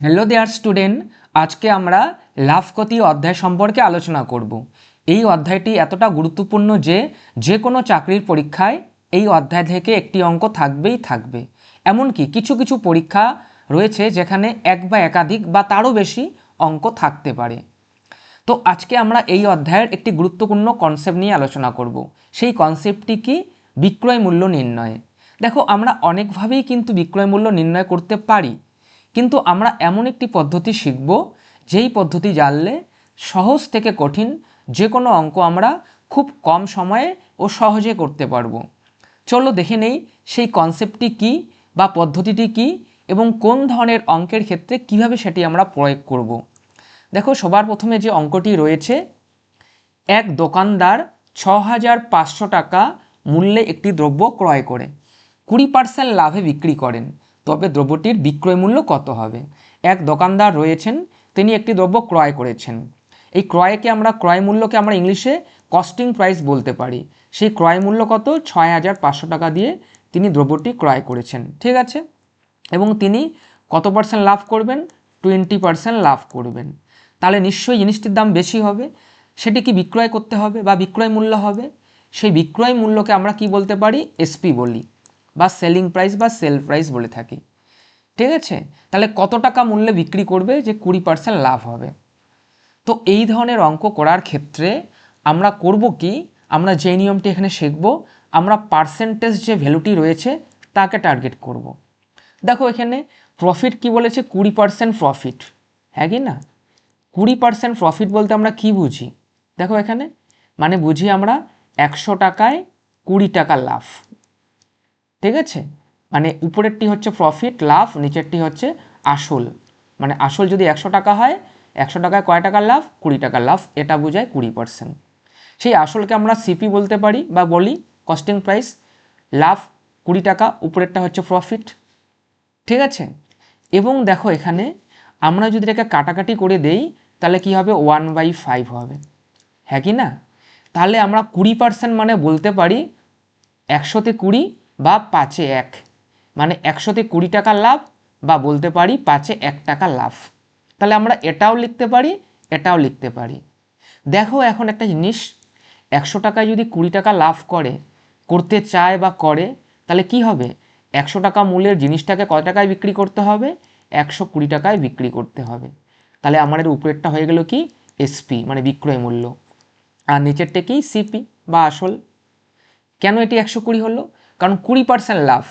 Hello দেয়ার student আজকে আমরা লাভ ক্ষতি অধ্যায় সম্পর্কে আলোচনা করব। এই অধ্যায়টি এতটা গুরুত্বপূর্ণ যে যে কোনো চাকরির পরীক্ষায় এই অধ্যায় থেকে একটি অঙ্ক থাকবেই থাকবে। এমনকি কিছু কিছু পরীক্ষা রয়েছে যেখানে এক বা একাধিক বা তারও বেশি অঙ্ক থাকতে পারে। তো আজকে আমরা এই অধ্যায়ের একটি গুরুত্বপূর্ণ কনসেপ্ট নিয়ে আলোচনা করব। সেই কনসেপ্টটি কি? বিক্রয় মূল্য নির্ণয়। দেখো, আমরা অনেকভাবেই কিন্তু বিক্রয় মূল্য নির্ণয় করতে পারি। কিন্তু আমরা এমন একটি পদ্ধতি শিখব, যেই পদ্ধতি জানলে সহজ থেকে কঠিন যে কোনো অঙ্ক আমরা খুব কম সময়ে ও সহজে করতে পারব চলো দেখে নেই সেই কনসেপ্টটি কি বা পদ্ধতিটি কি এবং কোন ধরনের অঙ্কের ক্ষেত্রে কীভাবে সেটি আমরা প্রয়োগ করব। দেখো, সবার প্রথমে যে অঙ্কটি রয়েছে, এক দোকানদার ছ হাজার পাঁচশো টাকা মূল্যে একটি দ্রব্য ক্রয় করে, কুড়ি পার্সেন্ট লাভে বিক্রি করেন তবে দ্রব্যটির বিক্রয় মূল্য কত হবে? এক দোকানদার রয়েছেন, তিনি একটি দ্রব্য ক্রয় করেছেন। এই ক্রয়কে আমরা ক্রয় মূল্যকে আমরা ইংলিশে কস্টিং প্রাইস বলতে পারি। সেই ক্রয় মূল্য কত? ছয় হাজার পাঁচশো টাকা দিয়ে তিনি দ্রব্যটি ক্রয় করেছেন। ঠিক আছে? এবং তিনি কত পার্সেন্ট লাভ করবেন? টোয়েন্টি পার্সেন্ট লাভ করবেন। তাহলে নিশ্চয়ই জিনিসটির দাম বেশি হবে। সেটি কি বিক্রয় করতে হবে বা বিক্রয় মূল্য হবে? সেই বিক্রয় মূল্যকে আমরা কি বলতে পারি? এসপি বলি। বা সেলিং প্রাইস বা সেল প্রাইস বলে থাকি। ঠিক আছে? তাহলে কত টাকা মূল্যে বিক্রি করবে যে কুড়ি পার্সেন্ট লাভ হবে? তো এই ধরনের অঙ্ক করার ক্ষেত্রে আমরা করব কি? আমরা যে নিয়মটি এখানে শিখব, আমরা পার্সেন্টেজ যে ভ্যালুটি রয়েছে তাকে টার্গেট করব। দেখো এখানে প্রফিট কি বলেছে? কুড়ি পার্সেন্ট প্রফিট হ্যাঁ কি না? কুড়ি পার্সেন্ট প্রফিট বলতে আমরা কি বুঝি? দেখো এখানে। মানে বুঝি আমরা একশো টাকায় কুড়ি টাকা লাভ। ঠিক আছে? মানে উপরেরটি হচ্ছে প্রফিট লাভ, নিচেরটি হচ্ছে আসল। মানে আসল যদি একশো টাকা হয়, একশো টাকায় কয় টাকার লাভ? কুড়ি টাকার লাভ। এটা বোঝায় কুড়ি পার্সেন্ট সেই আসলকে আমরা সিপি বলতে পারি বা বলি কস্টিং প্রাইস লাভ, কুড়ি টাকা, উপরেরটা হচ্ছে প্রফিট ঠিক আছে? এবং দেখো এখানে আমরা যদি এটাকে কাটাকাটি করে দেই, তাহলে কি হবে? ওয়ান বাই ফাইভ হবে। হ্যাঁ কি না? তাহলে আমরা কুড়ি পার্সেন্ট মানে বলতে পারি একশোতে কুড়ি বা পাঁচে এক। মানে একশোতে কুড়ি টাকা লাভ বা বলতে পারি পাঁচে এক টাকা লাভ। তাহলে আমরা এটাও লিখতে পারি, এটাও লিখতে পারি। দেখো এখন একটা জিনিস, একশো টাকায় যদি কুড়ি টাকা লাভ করে, করতে চায় বা করে, তাহলে কি হবে? একশো টাকা মূল্যের জিনিসটাকে কত টাকায় বিক্রি করতে হবে? একশো কুড়ি টাকায় বিক্রি করতে হবে। তাহলে আমাদের উপরেরটা হয়ে গেল কি? এসপি মানে বিক্রয় মূল্য। আর নিচেরটা কি? সিপি বা আসল। কেন এটি একশো কুড়ি হলো? কারণ কুড়ি পার্সেন্ট লাভ।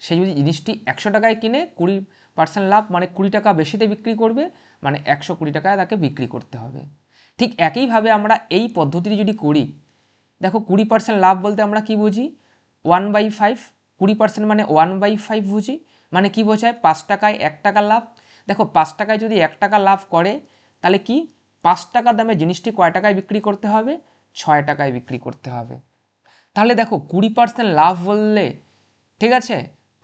সে যদি জিনিসটি একশো টাকায় কিনে, কুড়ি পার্সেন্ট লাভ মানে কুড়ি টাকা বেশিতে বিক্রি করবে মানে একশো কুড়ি টাকায় তাকে বিক্রি করতে হবে। ঠিক একইভাবে আমরা এই পদ্ধতিটি যদি করি, দেখো কুড়ি পার্সেন্ট লাভ বলতে আমরা কি বুঝি? ওয়ান বাই ফাইভ কুড়ি পার্সেন্ট মানে ওয়ান বাই ফাইভ বুঝি মানে কি বোঝায়? পাঁচ টাকায় এক টাকা লাভ। দেখো পাঁচ টাকায় যদি এক টাকা লাভ করে, তাহলে কি? পাঁচ টাকা দামে জিনিসটি কয় টাকায় বিক্রি করতে হবে? ছয় টাকায় বিক্রি করতে হবে। তাহলে দেখো কুড়ি পার্সেন্ট লাভ বললে, ঠিক আছে?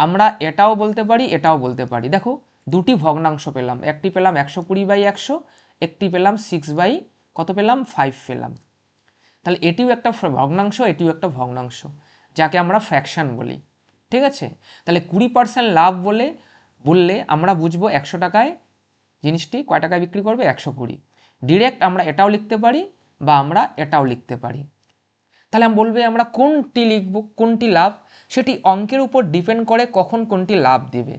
আমরা এটাও বলতে পারি, এটাও বলতে পারি। দেখো, দুটি ভগ্নাংশ পেলাম। একটি পেলাম একশো কুড়ি বাই একশো, একটি পেলাম সিক্স বাই, কত পেলাম? ফাইভ পেলাম। তাহলে এটিও একটা ভগ্নাংশ, এটিও একটা ভগ্নাংশ, যাকে আমরা ফ্র্যাকশন বলি। ঠিক আছে? তাহলে কুড়ি পার্সেন্ট লাভ বলে, বললে আমরা বুঝব একশো টাকায় জিনিসটি কয় টাকায় বিক্রি করবে? একশো কুড়ি। ডিরেক্ট আমরা এটাও লিখতে পারি বা আমরা এটাও লিখতে পারি। তাহলে আমি বলবে আমরা কোনটি লিখব, কোনটি লাভ? সেটি অঙ্কের উপর ডিপেন্ড করে কখন কোনটি লাভ দেবে।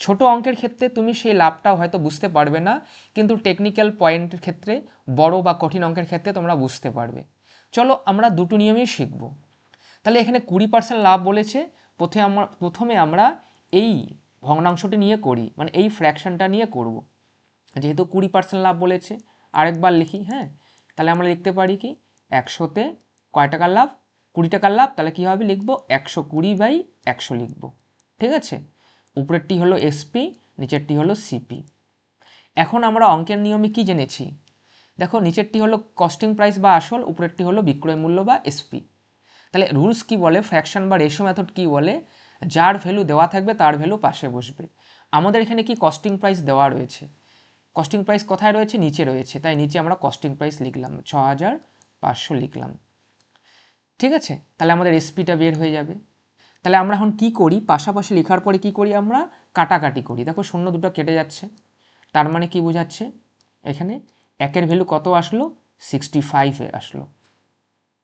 ছোট অঙ্কের ক্ষেত্রে তুমি সেই লাভটা হয়তো বুঝতে পারবে না, কিন্তু টেকনিক্যাল পয়েন্টের ক্ষেত্রে, বড় বা কঠিন অঙ্কের ক্ষেত্রে তোমরা বুঝতে পারবে। চলো আমরা দুটো নিয়মেই শিখব। তাহলে এখানে কুড়ি পার্সেন্ট লাভ বলেছে, প্রথমে আমরা প্রথমে আমরা এই ভগ্নাংশটি নিয়ে করি মানে এই ফ্র্যাকশনটা নিয়ে করব। যেহেতু কুড়ি পার্সেন্ট লাভ বলেছে, আরেকবার লিখি হ্যাঁ? তাহলে আমরা লিখতে পারি কি? একশোতে কয় টাকার লাভ? কুড়ি টাকার লাভ। তাহলে কী হবে? লিখব একশো কুড়ি বাই একশো লিখব। ঠিক আছে? উপরেরটি হলো এসপি নিচেরটি হলো সিপি এখন আমরা অঙ্কের নিয়মে কি জেনেছি? দেখো, নিচেরটি হলো কস্টিং প্রাইস বা আসল, উপরেরটি হলো বিক্রয় মূল্য বা এসপি তাহলে রুলস কি বলে? ফ্র্যাকশন বা রেশো মেথড কি বলে? যার ভ্যালু দেওয়া থাকবে, তার ভ্যালু পাশে বসবে। আমাদের এখানে কি কস্টিং প্রাইস দেওয়া রয়েছে? কস্টিং প্রাইস কোথায় রয়েছে? নিচে রয়েছে। তাই নিচে আমরা কস্টিং প্রাইস লিখলাম ছ হাজার পাঁচশো লিখলাম। ঠিক আছে? তাহলে আমাদের এসপিটা বের হয়ে যাবে। তাহলে আমরা এখন কি করি? পাশাপাশি লেখার পরে কি করি আমরা? কাটাকাটি করি। দেখো, শূন্য দুটো কেটে যাচ্ছে। তার মানে কি বোঝাচ্ছে? এখানে একের ভ্যালু কত আসলো? সিক্সটি ফাইভে আসলো।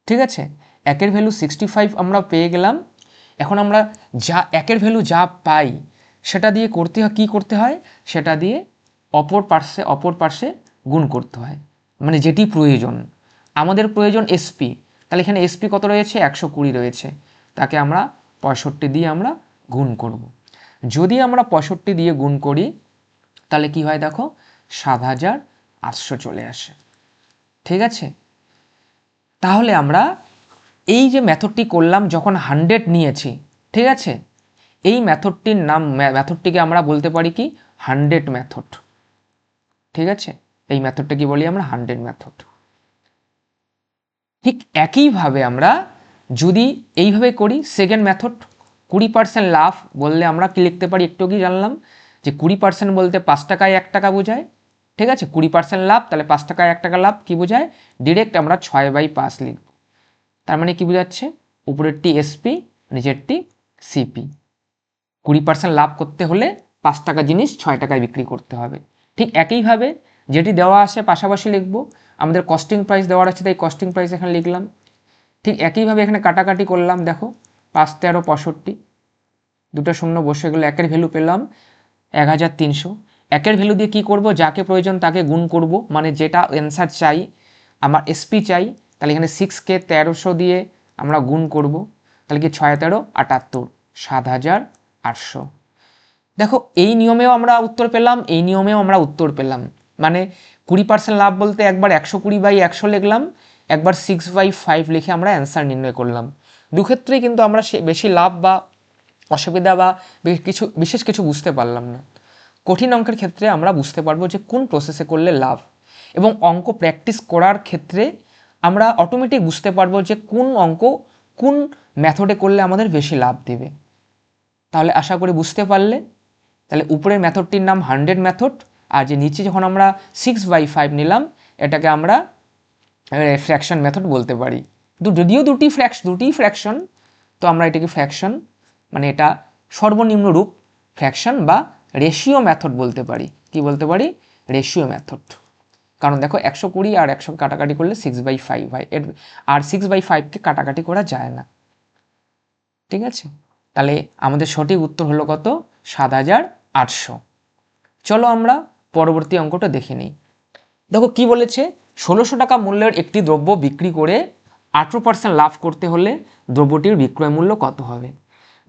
ঠিক আছে? একের ভ্যালু সিক্সটি ফাইভ আমরা পেয়ে গেলাম। এখন আমরা যা, একের ভ্যালু যা পাই, সেটা দিয়ে করতে হয়, কী করতে হয়? সেটা দিয়ে অপর পার্শ্বে অপর পার্শ্বে গুণ করতে হয়। মানে যেটি প্রয়োজন। আমাদের প্রয়োজন এসপি তাহলে এখানে এসপি কত রয়েছে? একশো কুড়ি রয়েছে। তাকে আমরা পঁয়ষট্টি দিয়ে আমরা গুণ করব। যদি আমরা পঁয়ষট্টি দিয়ে গুণ করি, তাহলে কি হয় দেখো? সাত হাজার আটশো চলে আসে। ঠিক আছে? তাহলে আমরা এই যে মেথডটি করলাম, যখন হান্ড্রেড নিয়েছি, ঠিক আছে? এই মেথডটির নাম মেথডটিকে আমরা বলতে পারি কি? হান্ড্রেড মেথড ঠিক আছে? এই মেথডটা কি বলি আমরা? হান্ড্রেড মেথড ঠিক একইভাবে আমরা যদি এইভাবে করি সেকেন্ড মেথড কুড়ি পার্সেন্ট লাভ বললে আমরা কি লিখতে পারি একটু কি জানলাম? যে কুড়ি পার্সেন্ট বলতে পাঁচ টাকায় এক টাকা বোঝায়। ঠিক আছে? কুড়ি পার্সেন্ট লাভ তাহলে পাঁচ টাকায় এক টাকা লাভ কি বোঝায়? ডিরেক্ট আমরা ছয় বাই পাঁচ লিখব। তার মানে কি বোঝাচ্ছে? উপরেরটি এসপি নিচেরটি সিপি কুড়ি পার্সেন্ট লাভ করতে হলে পাঁচ টাকা জিনিস ছয় টাকায় বিক্রি করতে হবে। ঠিক একইভাবে যেটি দেওয়া আছে পাশাপাশি লিখব। আমাদের কস্টিং প্রাইস দেওয়ার আছে, তাই কস্টিং প্রাইস এখানে লিখলাম। ঠিক একইভাবে এখানে কাটাকাটি করলাম, দেখো, পাঁচ তেরো পঁয়ষট্টি। দুটো শূন্য বসে গেলো, একের ভ্যালু পেলাম এক হাজার তিনশো। একের ভ্যালু দিয়ে কি করব? যাকে প্রয়োজন তাকে গুণ করব মানে যেটা অ্যান্সার চাই, আমার এসপি চাই, তাহলে এখানে সিক্সকে তেরোশো দিয়ে আমরা গুণ করব, তাহলে কি ছয় তেরো আটাত্তর, সাত হাজার আটশো। দেখো, এই নিয়মেও আমরা উত্তর পেলাম, এই নিয়মেও আমরা উত্তর পেলাম। মানে কুড়ি পার্সেন্ট লাভ বলতে একবার একশো কুড়ি বাই একশো লিখলাম, একবার সিক্স বাই ফাইভ লিখে আমরা অ্যান্সার নির্ণয় করলাম। দুক্ষেত্রেই কিন্তু আমরা সে বেশি লাভ বা অসুবিধা বা কিছু, বিশেষ কিছু বুঝতে পারলাম না। কঠিন অঙ্কের ক্ষেত্রে আমরা বুঝতে পারব যে কোন প্রসেসে করলে লাভ। এবং অঙ্ক প্র্যাকটিস করার ক্ষেত্রে আমরা অটোমেটিক বুঝতে পারব যে কোন অঙ্ক কোন মেথডে করলে আমাদের বেশি লাভ দেবে। তাহলে আশা করি বুঝতে পারলে। তাহলে উপরের মেথডটির নাম হান্ড্রেড মেথড আর যে নিচে যখন আমরা সিক্স বাই ফাইভ নিলাম, এটাকে আমরা ফ্র্যাকশন মেথড বলতে পারি। যদিও দুটি ফ্র্যাকশ দুটি ফ্র্যাকশন তো আমরা এটাকে ফ্র্যাকশন মানে এটা সর্বনিম্ন রূপ ফ্র্যাকশন বা রেশিও মেথড বলতে পারি। কি বলতে পারি? রেশিও মেথড কারণ দেখো একশো কুড়ি আর একশো কাটাকাটি করলে সিক্স বাই ফাইভ হয়। এর, আর সিক্স বাই ফাইভকে কাটাকাটি করা যায় না। ঠিক আছে? তাহলে আমাদের সঠিক উত্তর হলো কত? সাত হাজার আটশো। চলো আমরা পরবর্তী অঙ্কটা দেখে নিই। দেখো কি বলেছে? ষোলোশো টাকা মূল্যের একটি দ্রব্য বিক্রি করে আঠেরো পার্সেন্ট লাভ করতে হলে দ্রব্যটির বিক্রয় মূল্য কত হবে?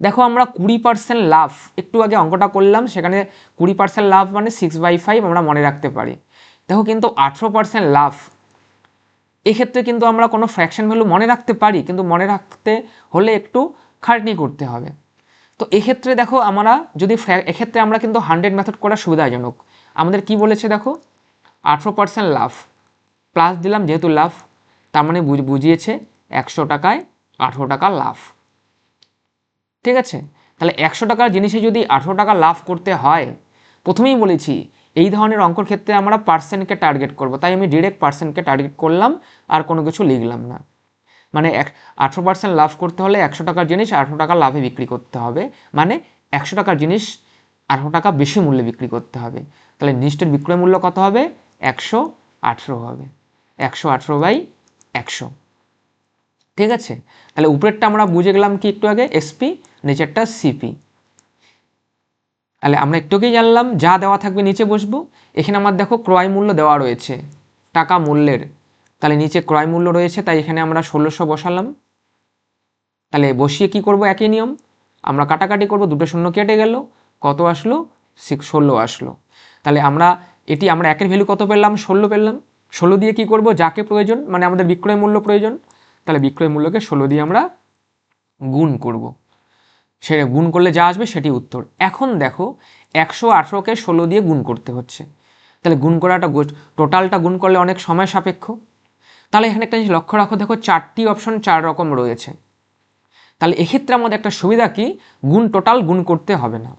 দেখো আমরা কুড়ি পার্সেন্ট লাভ, একটু আগে অঙ্কটা করলাম, সেখানে কুড়ি পার্সেন্ট লাভ মানে সিক্স বাই ফাইভ আমরা মনে রাখতে পারি। দেখো কিন্তু আঠেরো পার্সেন্ট লাভ, এক্ষেত্রে কিন্তু আমরা কোনো ফ্র্যাকশন ভ্যালু মনে রাখতে পারি, কিন্তু মনে রাখতে হলে একটু খাটনি করতে হবে। তো এক্ষেত্রে দেখো আমরা যদি এক্ষেত্রে আমরা কিন্তু হান্ড্রেড মেথড করা সুবিধাজনক। আমাদের কি বলেছে দেখো? আঠেরো পার্সেন্ট লাভ। প্লাস দিলাম যেহেতু লাভ, তার মানে বুঝ- বুঝিয়েছে একশো টাকায় আঠেরো টাকা লাভ। ঠিক আছে? তাহলে একশো টাকার জিনিসে যদি আঠেরো টাকা লাভ করতে হয়, প্রথমেই বলেছি, এই ধরনের অঙ্কর ক্ষেত্রে আমরা পার্সেন্টকে টার্গেট করব। তাই আমি ডিরেক্ট পার্সেন্টকে টার্গেট করলাম, আর কোনো কিছু লিখলাম না। মানে এক আঠেরো পার্সেন্ট লাভ করতে হলে একশো টাকার জিনিস, আঠেরো টাকা লাভে বিক্রি করতে হবে। মানে একশো টাকার জিনিস আঠেরো টাকা বেশি মূল্যে বিক্রি করতে হবে। তাহলে জিনিসটার বিক্রয় মূল্য কত হবে? একশো আঠেরো হবে। একশো আঠেরো বাই একশো। ঠিক আছে? তাহলে উপরেরটা আমরা বুঝে গেলাম কি একটু আগে? এসপি নিচেরটা সিপি তাহলে আমরা একটুকেই জানলাম, যা দেওয়া থাকবে নিচে বসবো। এখানে আমার দেখো ক্রয় মূল্য দেওয়া রয়েছে, টাকা মূল্যের। তাহলে নিচে ক্রয় মূল্য রয়েছে, তাই এখানে আমরা ষোলোশো বসালাম। তাহলে বসিয়ে কি করব? একই নিয়ম। আমরা কাটাকাটি করব, দুটো শূন্য কেটে গেল। কত আসলো? সিক্স ষোলো আসলো। তাহলে আমরা এটি আমরা একের ভ্যালু কত পেলাম? ষোলো পেলাম। ষোলো দিয়ে কি করব? যাকে প্রয়োজন মানে আমাদের বিক্রয় মূল্য প্রয়োজন, তাহলে বিক্রয় মূল্যকে ষোলো দিয়ে আমরা গুণ করব। সে গুণ করলে যা আসবে সেটি উত্তর। এখন দেখো, একশো আঠেরোকে ষোলো দিয়ে গুণ করতে হচ্ছে। তাহলে গুণ করাটা টোটালটা গুণ করলে অনেক সময় সাপেক্ষ। তাহলে এখানে একটা জিনিস লক্ষ্য রাখো, দেখো চারটি অপশন চার রকম রয়েছে। তাহলে এক্ষেত্রে আমাদের একটা সুবিধা কি? গুণ টোটাল গুণ করতে হবে না।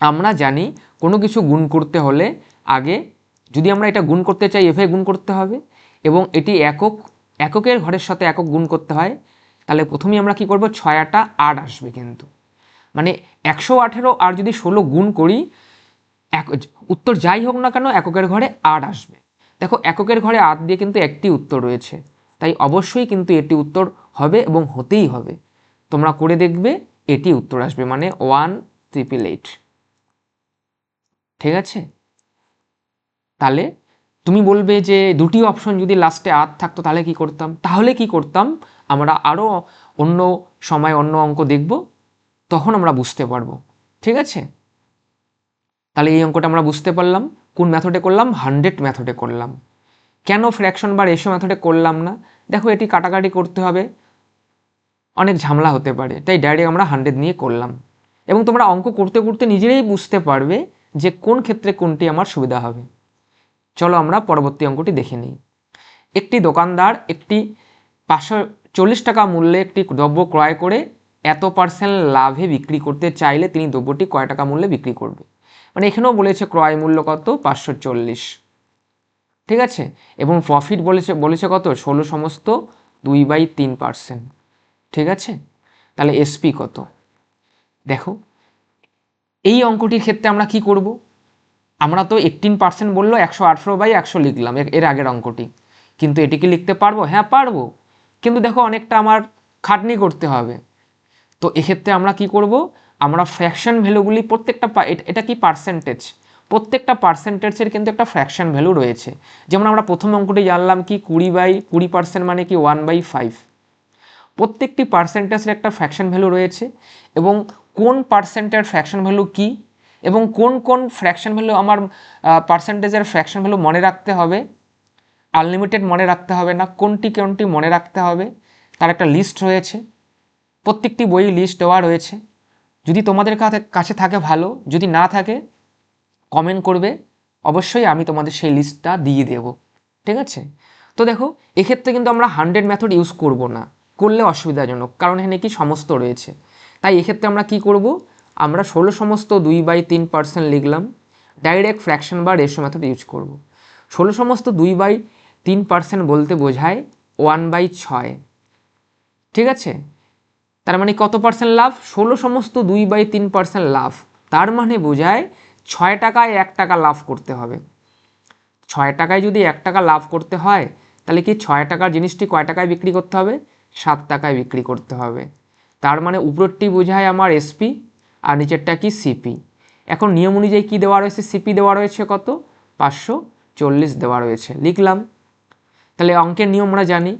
আমরা জানি কোনো কিছু গুণ করতে হলে আগে যদি আমরা এটা গুণ করতে চাই, এভাবে গুণ করতে হবে এবং এটি একক, এককের ঘরের সাথে একক গুণ করতে হয়, তাহলে প্রথমেই আমরা কি করব? ছয় আটা আট আসবে কিন্তু। মানে একশো আঠেরো আর যদি ষোলো গুণ করি, এক, উত্তর যাই হোক না কেন এককের ঘরে আট আসবে। দেখো, এককের ঘরে আট দিয়ে কিন্তু একটি উত্তর রয়েছে। তাই অবশ্যই কিন্তু এটি উত্তর হবে এবং হতেই হবে। তোমরা করে দেখবে, এটি উত্তর আসবে। মানে ওয়ান ট্রিপল এইট ঠিক আছে? তাহলে তুমি বলবে যে দুটি অপশন যদি লাস্টে আট থাকতো তাহলে কি করতাম? তাহলে কি করতাম? আমরা আরও অন্য সময় অন্য অঙ্ক দেখব, তখন আমরা বুঝতে পারব। ঠিক আছে? তাহলে এই অঙ্কটা আমরা বুঝতে পারলাম। কোন মেথডে করলাম? হান্ড্রেড মেথডে করলাম। কেন ফ্র্যাকশন বা রেশিও মেথডে করলাম না? দেখো এটি কাটাকাটি করতে হবে। অনেক ঝামেলা হতে পারে। তাই ডাইরেক্ট আমরা হান্ড্রেড নিয়ে করলাম। এবং তোমরা অঙ্ক করতে করতে নিজেরাই বুঝতে পারবে যে কোন ক্ষেত্রে কোনটি আমার সুবিধা হবে। চলো আমরা পরবর্তী অঙ্কটি দেখে নিই। একটি দোকানদার একটি পাঁচশো চল্লিশ টাকা মূল্যে একটি দ্রব্য ক্রয় করে এত পার্সেন্ট লাভে বিক্রি করতে চাইলে তিনি দ্রব্যটি কয় টাকা মূল্যে বিক্রি করবে। মানে এখানেও বলেছে ক্রয় মূল্য কত? পাঁচশো চল্লিশ। ঠিক আছে? এবং প্রফিট বলেছে বলেছে কত? ষোলো সমস্ত দুই বাই তিন পার্সেন্ট। ঠিক আছে? তাহলে এসপি কত? দেখো এই অঙ্কটির ক্ষেত্রে আমরা কি করব? আমরা তো এইটিন পার্সেন্ট বলল, একশো আঠেরো বাই একশো লিখলাম, এর- আগের অঙ্কটি। কিন্তু এটি কি লিখতে পারব? হ্যাঁ পারব। কিন্তু দেখো, অনেকটা আমার খাটনি করতে হবে। তো এক্ষেত্রে আমরা কি করব? আমরা ফ্র্যাকশন ভ্যালুগুলি প্রত্যেকটা এটা কি পার্সেন্টেজ প্রত্যেকটা পার্সেন্টেজের কিন্তু একটা ফ্র্যাকশন ভ্যালু রয়েছে। যেমন আমরা প্রথম অঙ্কটি জানলাম কি কুড়ি বাই কুড়ি পার্সেন্ট মানে কি ওয়ান বাই ফাইভ প্রত্যেকটি পার্সেন্টেজের একটা ফ্র্যাকশন ভ্যালু রয়েছে এবং কোন পার্সেন্টের ফ্র্যাকশন ভ্যালু কি এবং কোন কোন ফ্র্যাকশন ভ্যালু আমার পার্সেন্টেজের ফ্র্যাকশন ভ্যালু মনে রাখতে হবে আনলিমিটেড মনে রাখতে হবে না, কোনটি কোনটি মনে রাখতে হবে, তার একটা লিস্ট রয়েছে, প্রত্যেকটি বই লিস্ট দেওয়া রয়েছে, যদি তোমাদের কাছে- থাকে ভালো, যদি না থাকে কমেন্ট করবে, অবশ্যই আমি তোমাদের সেই লিস্টটা দিয়ে দেব, ঠিক আছে? তো দেখো, এক্ষেত্রে কিন্তু আমরা হান্ড্রেড মেথড ইউজ করব না, করলে অসুবিধাজনক, কারণ এখানে কি সমস্ত রয়েছে তাই এক্ষেত্রে আমরা কি করব? আমরা ষোলো সমস্ত দুই বাই তিন পার্সেন্ট লিখলাম ডাইরেক্ট ফ্র্যাকশন বা রেশো মেথড ইউজ করব। ষোলো সমস্ত দুই বাই তিন পার্সেন্ট বলতে বোঝায় ওয়ান বাই ছয়। ঠিক আছে? তার মানে কত পার্সেন্ট লাভ? ষোলো সমস্ত দুই বাই তিন পার্সেন্ট লাভ। তার মানে বোঝায় ছয় টাকায় এক টাকা লাভ করতে হবে। ছয় টাকায় যদি এক টাকা লাভ করতে হয়, তাহলে কি ছয় টাকার জিনিসটি কয় টাকায় বিক্রি করতে হবে? সাত টাকায় বিক্রি করতে হবে। তার মানে উপরেরটি বোঝায় আমার এসপি আর নিচেরটা কি সিপি এখন নিয়ম অনুযায়ী কী দেওয়া রয়েছে? সিপি দেওয়া রয়েছে কত? পাঁচশো চল্লিশ দেওয়া রয়েছে। লিখলাম। তাহলে অঙ্কের নিয়ম আমরা জানি।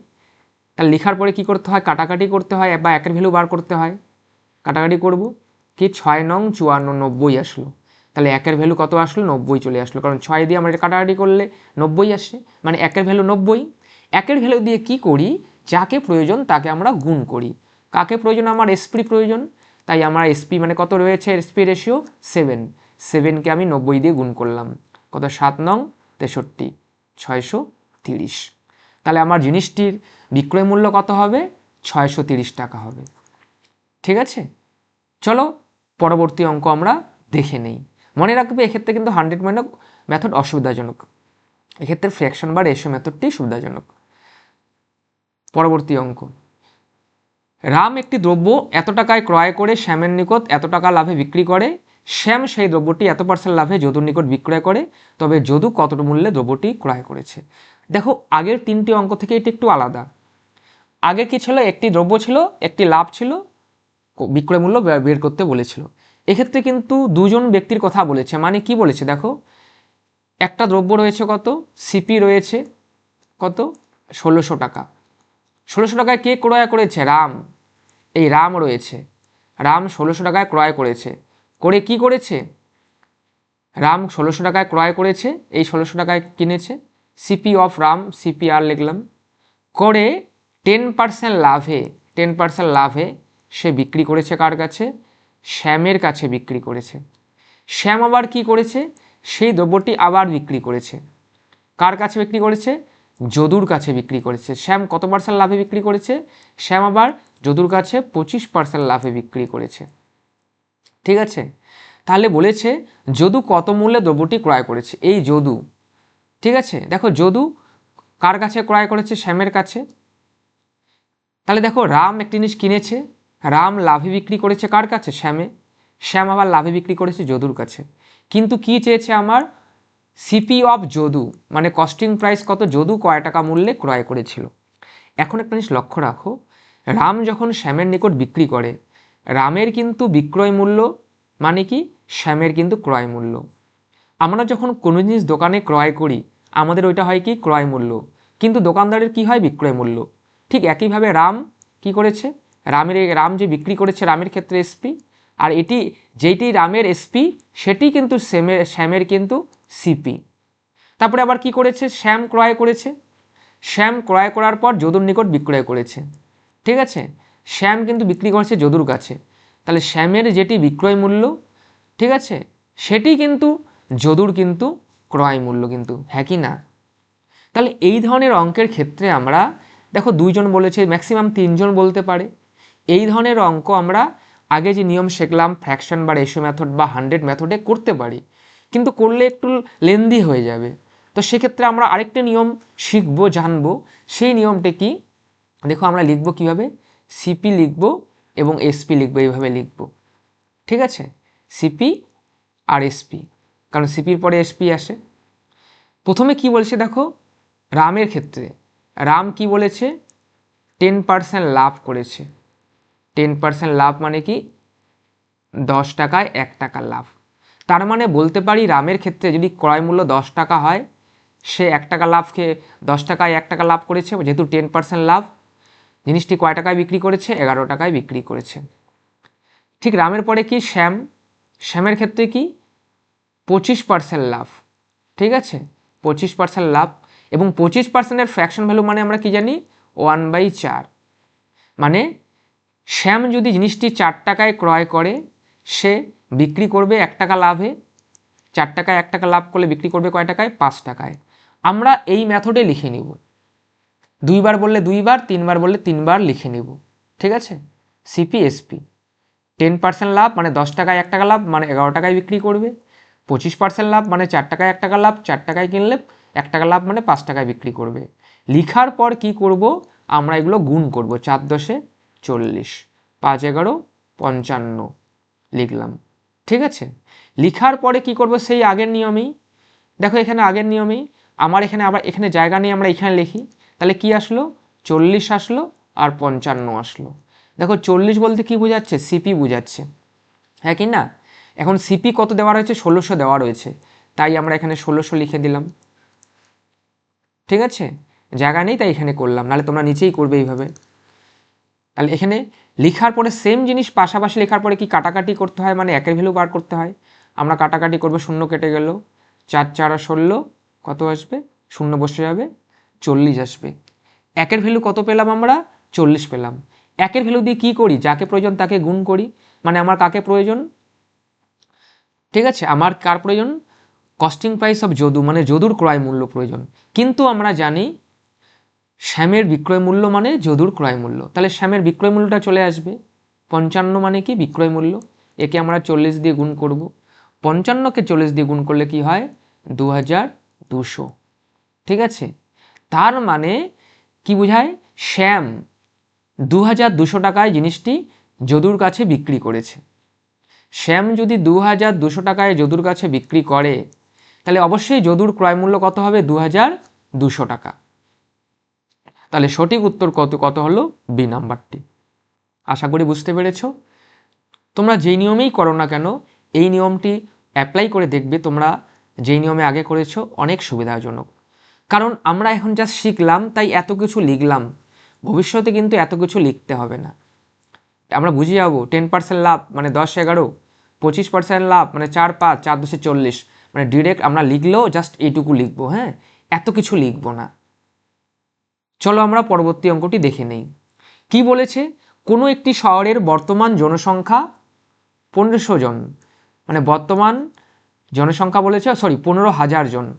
তাহলে লেখার পরে কি করতে হয়? কাটাকাটি করতে হয় বা একের ভ্যালু বার করতে হয়। কাটাকাটি করব। কি? ছয় নং চুয়ান্ন নব্বই আসলো। তাহলে একের ভ্যালু কত আসলো? নব্বই চলে আসলো। কারণ ছয় দিয়ে আমরা কাটাকাটি করলে নব্বই আসে। মানে একের ভ্যালু নব্বই। একের ভ্যালু দিয়ে কি করি? যাকে প্রয়োজন তাকে আমরা গুণ করি। কাকে প্রয়োজন? আমার এসপি প্রয়োজন। তাই আমার এসপি মানে কত রয়েছে? এসপি রেশিও সেভেন সেভেনকে আমি নব্বই দিয়ে গুণ করলাম। কত? সাত নং তেষট্টি। ছয়শো তিরিশ। তাহলে আমার জিনিসটির বিক্রয় মূল্য কত হবে? ছয়শো তিরিশ টাকা হবে। ঠিক আছে? চলো পরবর্তী অঙ্ক আমরা দেখে নেই। মনে রাখবে, এক্ষেত্রে কিন্তু হান্ড্রেড মেথড মেথড অসুবিধাজনক। এক্ষেত্রে ফ্র্যাকশন বা রেশো মেথডটি সুবিধাজনক। পরবর্তী অঙ্ক। রাম একটি দ্রব্য এত টাকায় ক্রয় করে শ্যামের নিকট এত টাকা লাভে বিক্রি করে। শ্যাম সেই দ্রব্যটি এত পার্সেন্ট লাভে যদুর নিকট বিক্রয় করে, তবে যদু কত মূল্যে দ্রব্যটি ক্রয় করেছে? দেখো, আগের তিনটি অঙ্ক থেকে এটি একটু আলাদা। আগে কি ছিল? একটি দ্রব্য ছিল, একটি লাভ ছিল, বিক্রয় মূল্য বের করতে বলেছিল। এক্ষেত্রে কিন্তু দুজন ব্যক্তির কথা বলেছে। মানে কি বলেছে? দেখো, একটা দ্রব্য রয়েছে কত? সিপি রয়েছে কত? ষোলোশো টাকা। ষোলোশো টাকায় কে ক্রয় করেছে? রাম। এই রাম রয়েছে। রাম ষোলোশো টাকায় ক্রয় করেছে। করে কি করেছে? রাম ষোলোশো টাকায় ক্রয় করেছে। এই ষোলোশো টাকায় কিনেছে। সিপি অফ রাম সিপিআর লিখলাম। করে টেন পার্সেন্ট লাভে টেন পার্সেন্ট লাভে সে বিক্রি করেছে কার কাছে? শ্যামের কাছে বিক্রি করেছে। শ্যাম আবার কি করেছে? সেই দ্রব্যটি আবার বিক্রি করেছে। কার কাছে বিক্রি করেছে? যদুর কাছে বিক্রি করেছে। শ্যাম কত পার্সেন্ট লাভে বিক্রি করেছে? শ্যাম আবার যদুর কাছে পঁচিশ পার্সেন্ট লাভে বিক্রি করেছে। ঠিক আছে? তাহলে বলেছে, যদু কত মূল্যে দ্রব্যটি ক্রয় করেছে? এই যদু। ঠিক আছে? দেখো, যদু কার কাছে ক্রয় করেছে? শ্যামের কাছে। তাহলে দেখো, রাম একটি জিনিস কিনেছে। রাম লাভে বিক্রি করেছে কার কাছে? শ্যামে। শ্যাম আবার লাভে বিক্রি করেছে যদুর কাছে। কিন্তু কি চেয়েছে আমার? সিপি অফ যদু মানে কস্টিং প্রাইস কত? যদু কয় টাকা মূল্যে ক্রয় করেছিল? এখন একটা জিনিস লক্ষ্য রাখো, রাম যখন শ্যামের নিকট বিক্রি করে, রামের কিন্তু বিক্রয় মূল্য মানে কি? শ্যামের কিন্তু ক্রয় মূল্য। আমরা যখন কোনো জিনিস দোকানে ক্রয় করি, আমাদের ওইটা হয় কি? ক্রয় মূল্য। কিন্তু দোকানদারের কি হয়? বিক্রয় মূল্য। ঠিক একইভাবে রাম কি করেছে? রামের রাম যে বিক্রি করেছে রামের ক্ষেত্রে এসপি আর এটি যেইটি রামের এসপি সেটি কিন্তু শ্যামের শ্যামের কিন্তু সিপি তারপরে আবার কি করেছে? শ্যাম ক্রয় করেছে। শ্যাম ক্রয় করার পর যদুর নিকট বিক্রয় করেছে। ঠিক আছে? শ্যাম কিন্তু বিক্রি করেছে যদুর কাছে। তাহলে শ্যামের যেটি বিক্রয় মূল্য, ঠিক আছে? সেটি কিন্তু যদুর কিন্তু ক্রয় মূল্য কিন্তু হ্যাঁ কি না? তাহলে এই ধরনের অঙ্কের ক্ষেত্রে আমরা, দেখো দুইজন বলেছে ম্যাক্সিমাম তিনজন বলতে পারে। এই ধরনের অঙ্ক আমরা আগে যে নিয়ম শিখলাম ফ্র্যাকশন বা রেশিও মেথড বা হান্ড্রেড মেথডে করতে পারি। কিন্তু করলে একটু লেন্দি হয়ে যাবে। তো সেক্ষেত্রে আমরা আরেকটা নিয়ম শিখব, জানব। সেই নিয়মটা কি? দেখো আমরা লিখব কীভাবে? সিপি লিখব এবং এসপি লিখব, এইভাবে লিখব। ঠিক আছে? সিপি আর এসপি কারণ সিপির পরে এসপি আসে। প্রথমে কি বলছে দেখো? রামের ক্ষেত্রে। রাম কি বলেছে? টেন পার্সেন্ট লাভ করেছে। টেন পার্সেন্ট লাভ মানে কি? দশ টাকায় এক টাকা লাভ। তার মানে বলতে পারি রামের ক্ষেত্রে যদি ক্রয় মূল্য দশ টাকা হয়, সে এক টাকা লাভ খেয়ে দশ টাকায় এক টাকা লাভ করেছে, যেহেতু টেন পার্সেন্ট লাভ, জিনিসটি কয় টাকায় বিক্রি করেছে? এগারো টাকায় বিক্রি করেছে। ঠিক রামের পরে কি? শ্যাম। শ্যামের ক্ষেত্রে কি? পঁচিশ পার্সেন্ট লাভ। ঠিক আছে? পঁচিশ পার্সেন্ট লাভ। এবং পঁচিশ পার্সেন্টের ফ্র্যাকশন ভ্যালু মানে আমরা কি জানি? ওয়ান বাই চার। মানে শ্যাম যদি জিনিসটি চার টাকায় ক্রয় করে, সে বিক্রি করবে এক টাকা লাভে, চার টাকায় এক টাকা লাভ করলে বিক্রি করবে কয় টাকায়? পাঁচ টাকায়। আমরা এই মেথডে লিখে নিব। দুইবার বললে দুইবার, তিনবার বললে তিনবার লিখে নিব। ঠিক আছে? সিপিএসপি টেন পার্সেন্ট লাভ মানে দশ টাকায় এক টাকা লাভ মানে এগারো টাকায় বিক্রি করবে। পঁচিশ পার্সেন্ট লাভ মানে চার টাকায় এক টাকা লাভ, চার টাকায় কিনলে এক টাকা লাভ মানে পাঁচ টাকায় বিক্রি করবে। লিখার পর কি করব? আমরা এগুলো গুণ করব। চার দশে চল্লিশ, পাঁচ এগারো, পঞ্চান্ন লিখলাম। ঠিক আছে? লিখার পরে কি করব? সেই আগের নিয়মেই। দেখো, এখানে আগের নিয়মেই। আমার এখানে আবার, এখানে জায়গা নিয়ে আমরা এখানে লিখি। তাহলে কি আসলো? চল্লিশ আসলো আর পঞ্চান্ন আসলো। দেখো, চল্লিশ বলতে কি বোঝাচ্ছে? সিপি বোঝাচ্ছে। হ্যাঁ কি না? এখন সিপি কত দেওয়া রয়েছে? ষোলোশো দেওয়া রয়েছে। তাই আমরা এখানে ষোলোশো লিখে দিলাম। ঠিক আছে? জায়গা নেই, তাই এখানে করলাম। নাহলে তোমরা নিচেই করবে এইভাবে। তাহলে এখানে লেখার পরে সেম জিনিস পাশাপাশি লেখার পরে কি কাটাকাটি করতে হয়? মানে একের ভ্যালু বার করতে হয়। আমরা কাটাকাটি করব, শূন্য কেটে গেল। চার চার ষোলো, কত আসবে? শূন্য বসে যাবে, চল্লিশ আসবে। একের ভ্যালু কত পেলাম আমরা? চল্লিশ পেলাম। একের ভ্যালু দিয়ে কি করি? যাকে প্রয়োজন তাকে গুণ করি। মানে আমার কাকে প্রয়োজন? ঠিক আছে, আমার কার প্রয়োজন? কস্টিং প্রাইস অফ যদু মানে যদুর ক্রয় মূল্য প্রয়োজন। কিন্তু আমরা জানি শ্যামের বিক্রয় মূল্য মানে যদুর ক্রয় মূল্য। তাহলে শ্যামের বিক্রয় মূল্যটা চলে আসবে। পঞ্চান্ন মানে কি? বিক্রয় মূল্য। একে আমরা চল্লিশ দিয়ে গুণ করব। পঞ্চান্নকে চল্লিশ দিয়ে গুণ করলে কি হয়? দু হাজার দুশো। ঠিক আছে? তার মানে কি বোঝায়? শ্যাম দু হাজার দুশো টাকায় জিনিসটি যদুর কাছে বিক্রি করেছে। শ্যাম যদি দু হাজার দুশো টাকায় যদুর কাছে বিক্রি করে, তাহলে অবশ্যই যদুর ক্রয় মূল্য কত হবে? দু হাজার দুশো টাকা। তাহলে সঠিক উত্তর কত কত হলো? বি নাম্বারটি। আশা করি বুঝতে পেরেছ? তোমরা যেই নিয়মেই করো না কেন, এই নিয়মটি অ্যাপ্লাই করে দেখবে তোমরা যেই নিয়মে আগে করেছ অনেক সুবিধাজনক। কারণ আমরা এখন যা শিখলাম, তাই এত কিছু লিখলাম। ভবিষ্যতে কিন্তু এত কিছু লিখতে হবে না। আমরা বুঝে যাব টেন পার্সেন্ট লাভ মানে দশ এগারো, পঁচিশ পার্সেন্ট লাভ মানে চার পাঁচ, চার দশে চল্লিশ মানে ডিরেক্ট আমরা লিখলেও জাস্ট এইটুকু লিখব হ্যাঁ? এত কিছু লিখব না। চলো আমরা পরবর্তী অঙ্কটি দেখে নেই। কি বলেছে? কোনো একটি শহরের বর্তমান জনসংখ্যা পনেরোশো জন। মানে বর্তমান জনসংখ্যা বলেছে সরি পনেরো হাজার জন।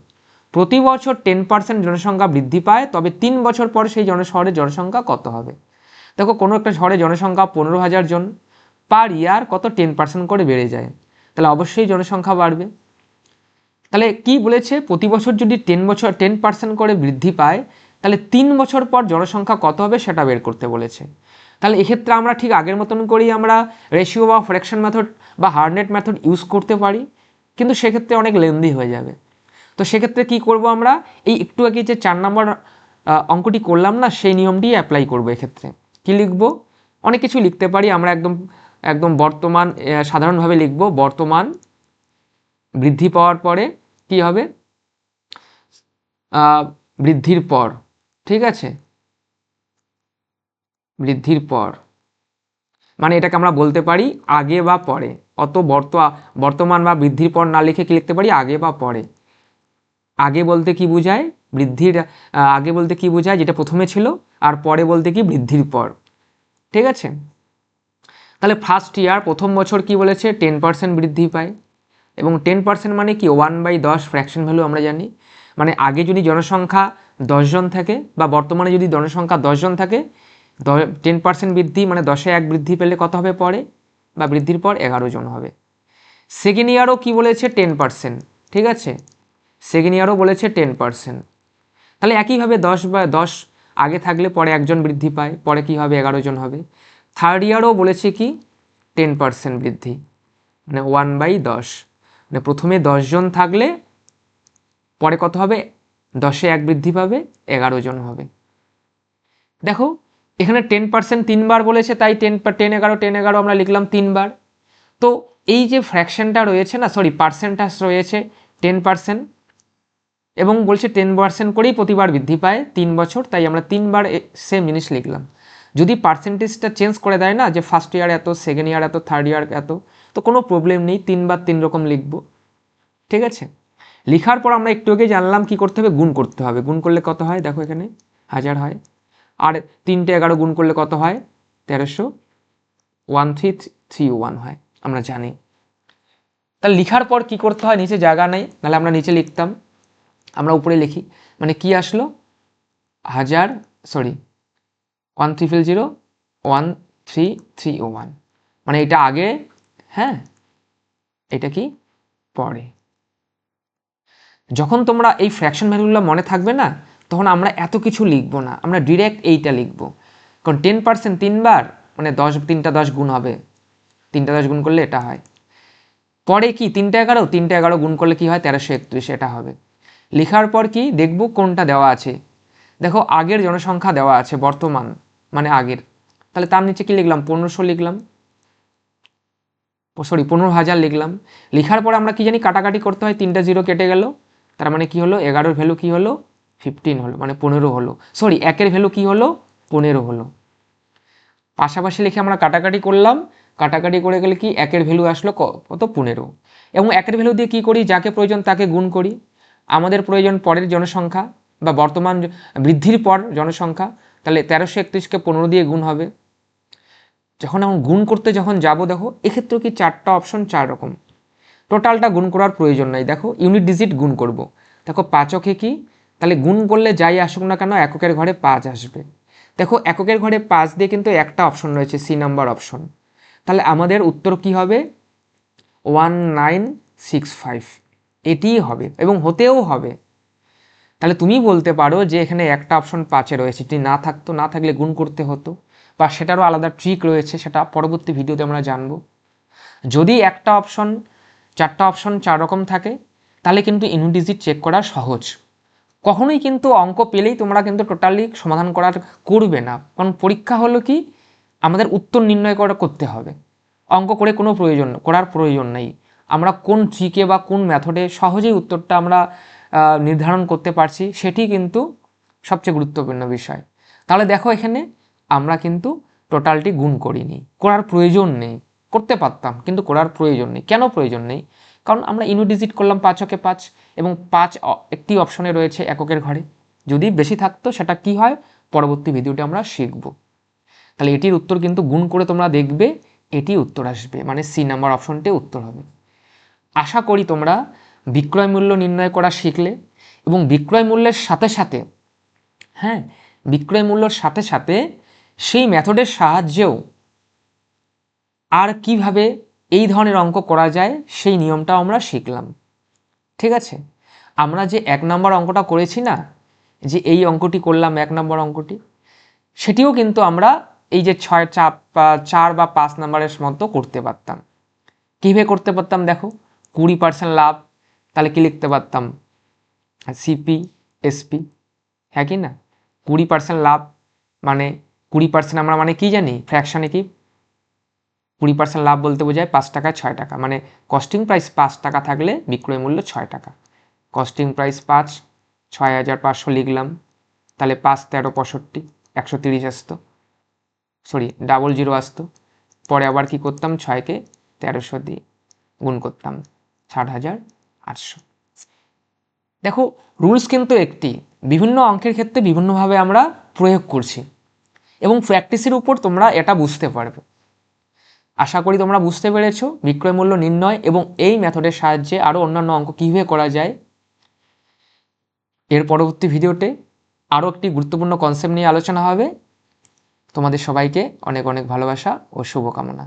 প্রতি বছর টেন পার্সেন্ট জনসংখ্যা বৃদ্ধি পায়, তবে তিন বছর পর সেই জনশহরের জনসংখ্যা কত হবে? দেখো, কোনো একটা শহরে জনসংখ্যা পনেরো হাজার জন, পার ইয়ার কত টেন পার্সেন্ট করে বেড়ে যায়? তাহলে অবশ্যই জনসংখ্যা বাড়বে। তাহলে কি বলেছে? প্রতি বছর যদি টেন বছর টেন পার্সেন্ট করে বৃদ্ধি পায় তাহলে তিন বছর পর জনসংখ্যা কত হবে সেটা বের করতে বলেছে। তাহলে এক্ষেত্রে আমরা ঠিক আগের মতন করেই আমরা রেশিও বা ফ্র্যাকশন মেথড বা হার্ডনেট মেথড ইউজ করতে পারি, কিন্তু সেক্ষেত্রে অনেক লেন্দি হয়ে যাবে। তো সেক্ষেত্রে কি করব আমরা? এই একটু আগে যে চার নম্বর অঙ্কটি করলাম না, সেই নিয়মটি অ্যাপ্লাই করব এক্ষেত্রে। কি লিখব? অনেক কিছু লিখতে পারি, আমরা একদম একদম বর্তমান সাধারণভাবে লিখব বর্তমান বৃদ্ধি পাওয়ার পরে কি হবে? বৃদ্ধির পর। ঠিক আছে? বৃদ্ধির পর। মানে এটাকে আমরা বলতে পারি আগে বা পরে। অত বর্ত, বর্তমান বা বৃদ্ধির পর না লিখে কি লিখতে পারি? আগে বা পরে। আগে বলতে কি বোঝায়? বৃদ্ধির আগে বলতে কি বোঝায়? যেটা প্রথমে ছিল, আর পরে বলতে কি বৃদ্ধির পর। ঠিক আছে? তাহলে ফার্স্ট ইয়ার প্রথম বছর কি বলেছে? টেন পার্সেন্ট বৃদ্ধি পায়। এবং টেন পার্সেন্ট মানে কি? ওয়ান বাই দশ ফ্র্যাকশন ভ্যালু আমরা জানি। মানে আগে যদি জনসংখ্যা দশজন থাকে বা বর্তমানে যদি জনসংখ্যা দশজন থাকে টেন পার্সেন্ট বৃদ্ধি মানে দশে এক বৃদ্ধি পেলে কত হবে পরে? বা বৃদ্ধির পর এগারো জন হবে। সেকেন্ড ইয়ারও কী বলেছে? টেন পার্সেন্ট ঠিক আছে? সেকেন্ড ইয়ারও বলেছে টেন পার্সেন্ট তাহলে একইভাবে দশ বা দশ আগে থাকলে পরে একজন বৃদ্ধি পায়, পরে কি হবে? এগারো জন হবে। থার্ড ইয়ারও বলেছে কি? টেন পার্সেন্ট বৃদ্ধি। মানে ওয়ান বাই দশ। মানে প্রথমে দশজন থাকলে পরে কত হবে? দশে এক বৃদ্ধি পাবে, এগারো জন হবে। দেখো, এখানে টেন পার্সেন্ট তিনবার বলেছে, তাই টেন টেন এগারো টেন এগারো আমরা লিখলাম তিনবার। তো এই যে ফ্র্যাকশনটা রয়েছে না সরি পার্সেন্টাজ রয়েছে টেন পার্সেন্ট এবং বলছে টেন পার্সেন্ট করেই প্রতিবার বৃদ্ধি পায়, তিন বছর, তাই আমরা তিনবার সেম জিনিস লিখলাম। যদি পার্সেন্টেজটা চেঞ্জ করে দেয় না, যে ফার্স্ট ইয়ার এত সেকেন্ড ইয়ার এত থার্ড ইয়ার এত, তো কোনো প্রবলেম নেই, তিনবার তিন রকম লিখব। ঠিক আছে? লেখার পর আমরা একটু আগে জানলাম কি করতে হবে, গুণ করতে হবে। গুণ করলে কত হয়? দেখো এখানে, হাজার হয়। আর তিনটে এগারো গুণ করলে কত হয়? তেরোশো। ওয়ান থ্রি থ্রি ওয়ান হয়, আমরা জানি। তাহলে লেখার পর কি করতে হয়? নিচে জায়গা নেই নাহলে আমরা নিচে লিখতাম। আমরা উপরে লিখি। মানে কি আসলো? হাজার sorry one triple zero one three three one মানে এটা আগে হ্যাঁ? এটা কি? পরে। যখন তোমরা এই ফ্র্যাকশন ভ্যালুগুলো মনে থাকবে না, তখন আমরা এত কিছু লিখব না। আমরা ডিরেক্ট এইটা লিখব। কারণ টেন পার্সেন্ট তিনবার মানে দশ, তিনটা দশ গুণ হবে। তিনটা দশ গুণ করলে এটা হয়। পরে কি, তিনটা এগারো? তিনটা এগারো গুণ করলে কি হয়? তেরোশো একত্রিশ, এটা হবে। লেখার পর কি, দেখব কোনটা দেওয়া আছে। দেখো, আগের জনসংখ্যা দেওয়া আছে, বর্তমান মানে আগের। তাহলে তার নিচে কি লিখলাম? পনেরোশো লিখলাম। সরি পনেরো হাজার লিখলাম। লেখার পর আমরা কি জানি, কাটাকাটি করতে হয়, তিনটা জিরো কেটে গেল। তার মানে কি হলো? এগারোর ভ্যালু কি হলো? ফিফটিন হলো মানে পনেরো হলো। সরি একের ভ্যালু কি হলো? পনেরো হলো। পাশাপাশি লিখে আমরা কাটাকাটি করলাম। কাটাকাটি করে গেলে কি? একের ভ্যালু আসলো কত? পনেরো। এবং একের ভ্যালু দিয়ে কি করি? যাকে প্রয়োজন তাকে গুণ করি। আমাদের প্রয়োজন পরের জনসংখ্যা বা বর্তমান বৃদ্ধির পর জনসংখ্যা। তাহলে তেরোশো একত্রিশকে পনেরো দিয়ে গুণ হবে। যখন এখন গুণ করতে যখন যাব দেখো এক্ষেত্রে কি চারটা অপশন চার রকম। টোটালটা গুণ করার প্রয়োজন নাই। দেখো ইউনিট ডিজিট গুণ করব। দেখো, পাঁচকে কি? তাহলে গুণ করলে যাই আসুক না কেন, এককের ঘরে পাঁচ আসবে। দেখো, এককের ঘরে পাঁচ দিয়ে কিন্তু একটা অপশন রয়েছে সি নাম্বার অপশন তাহলে আমাদের উত্তর কি হবে? ওয়ান নাইন সিক্স ফাইভ এটিই হবে, এবং হতেও হবে। তাহলে তুমি বলতে পারো যে এখানে একটা অপশন পাঁচে রয়েছে। যদি না থাকতো, না থাকলে গুণ করতে হতো, বা সেটারও আলাদা ট্রিক রয়েছে, সেটা পরবর্তী ভিডিওতে আমরা জানব। যদি একটা অপশন চারটা অপশন চার রকম থাকে, তাহলে কিন্তু ইউনিডিজিট চেক করা সহজ। কখনোই কিন্তু অঙ্ক পেলেই তোমরা কিন্তু টোটালি সমাধান করার করবে না। কারণ পরীক্ষা হলো কি, আমাদের উত্তর নির্ণয় করা করতে হবে। অঙ্ক করে কোনো প্রয়োজন, করার প্রয়োজন নেই। আমরা কোন ট্রিকে বা কোন মেথডে সহজেই উত্তরটা আমরা নির্ধারণ করতে পারছি, সেটি কিন্তু সবচেয়ে গুরুত্বপূর্ণ বিষয়। তাহলে দেখো এখানে আমরা কিন্তু টোটালটি গুণ করিনি। করার প্রয়োজন নেই। করতে পারতাম, কিন্তু করার প্রয়োজন নেই। কেন প্রয়োজন নেই? কারণ আমরা ইউনিডিজিট করলাম পাঁচকে পাঁচ এবং পাঁচ একটি অপশনে রয়েছে এককের ঘরে। যদি বেশি থাকতো সেটা কি হয়? পরবর্তী ভিডিওটি আমরা শিখব। তাহলে এটির উত্তর কিন্তু গুণ করে তোমরা দেখবে, এটি উত্তর আসবে। মানে সি নাম্বার অপশনটি উত্তর হবে। আশা করি তোমরা বিক্রয় মূল্য নির্ণয় করা শিখলে এবং বিক্রয় মূল্যের সাথে সাথে হ্যাঁ বিক্রয় মূল্যর সাথে সাথে সেই মেথডের সাহায্যেও আর কীভাবে এই ধরনের অঙ্ক করা যায়, সেই নিয়মটাও আমরা শিখলাম। ঠিক আছে? আমরা যে এক নম্বর অঙ্কটা করেছি না, যে এই অঙ্কটি করলাম, এক নম্বর অঙ্কটি, সেটিও কিন্তু আমরা এই যে ছয় বা চার বা পাঁচ নাম্বারের মতো করতে পারতাম। কীভাবে করতে পারতাম দেখো? কুড়ি পার্সেন্ট লাভ, তাহলে কি লিখতে পারতাম? সিপি, এসপি হ্যাঁ কি না? কুড়ি পার্সেন্ট লাভ মানে কুড়ি পার্সেন্ট আমরা মানে কি জানি? ফ্র্যাকশানে কি? কুড়ি পার্সেন্ট লাভ বলতে বোঝায় পাঁচ টাকা, ছয় টাকা। মানে কস্টিং প্রাইস পাঁচ টাকা থাকলে বিক্রয় মূল্য ছয় টাকা। কস্টিং প্রাইস পাঁচ, ছয় হাজার পাঁচশো লিখলাম। তাহলে পাঁচ তেরো পঁয়ষট্টি, একশো তিরিশ আসতো। সরি ডাবল জিরো আসতো। পরে আবার কি করতাম? ছয়কে তেরোশো দিয়ে গুণ করতাম ষাট হাজার আটশো। দেখো রুলস কিন্তু একটি। বিভিন্ন অঙ্কের ক্ষেত্রে বিভিন্নভাবে আমরা প্রয়োগ করছি। এবং প্র্যাকটিসের উপর তোমরা এটা বুঝতে পারবে। আশা করি তোমরা বুঝতে পেরেছ, বিক্রয় মূল্য নির্ণয় এবং এই মেথডের সাহায্যে আরও অন্যান্য অঙ্ক কীভাবে করা যায়। এর পরবর্তী ভিডিওতে আরও একটি গুরুত্বপূর্ণ কনসেপ্ট নিয়ে আলোচনা হবে। তোমাদের সবাইকে অনেক অনেক ভালোবাসা ও শুভকামনা।